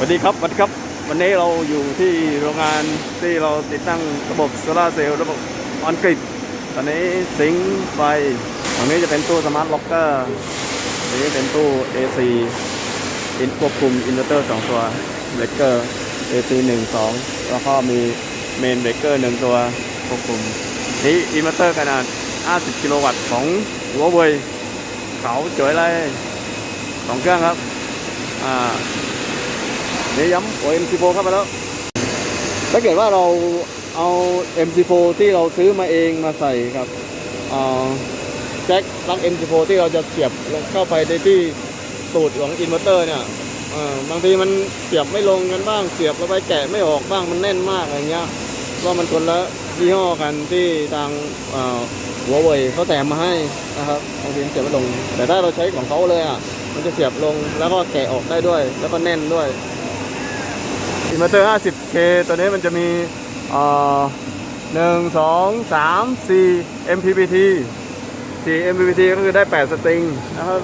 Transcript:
สวัสดีครับสวัสดีครับ วันนี้เราอยู่ที่โรงงานที่เราติดตั้งระบบโซลาเซลล์ระบบออนกริดตอนนี้สิงไฟตรงนี้จะเป็นตู้สมาร์ทล็อกเกอร์นี้เป็นตู้ AC อินควบคุมอินเวอร์เตอร์สองตัวเบรกเกอร์ AC หนึ่งสองแล้วก็มีเมนเบรกเกอร์หนึ่งตัวควบคุมนี่อินเวอร์เตอร์ขนาด 50 กิโลวัตต์ของหัวเว่ยเขาเจ๋ยเลยสองเครื่องครับอ่า นี่ย้ำโอ MC4 เข้ามาแล้ว ถ้าเกิดว่าเราเอา MC4 ที่เราซื้อมาเองมาใส่ครับอ่าแจ็คลัก MC4 ที่เราจะเสียบเข้าไปในที่ตูดของอินเวอร์เตอร์เนี่ยเอ่อบางทีมันเสียบไม่ลงกันบ้าง เสียบแล้วไปแกะไม่ออกบ้างมันแน่นมากอะไรเงี้ยว่ามันคนละยี่ห้อกันที่ทางอ่าหัวเว่ยเขาแถมมาให้นะครับบางทีเสียบไม่ลง แต่ถ้าเราใช้ของเขาเลยอะมันจะเสียบลงแล้วก็แกะออกได้ด้วย แล้วก็แน่นด้วย อินเวอร์เตอร์ 50K ตัวนี้มันจะมีหนึ่งสองสามสี่ MPPT 4 MPPT ก็คือได้ 8 สตริงนะครับ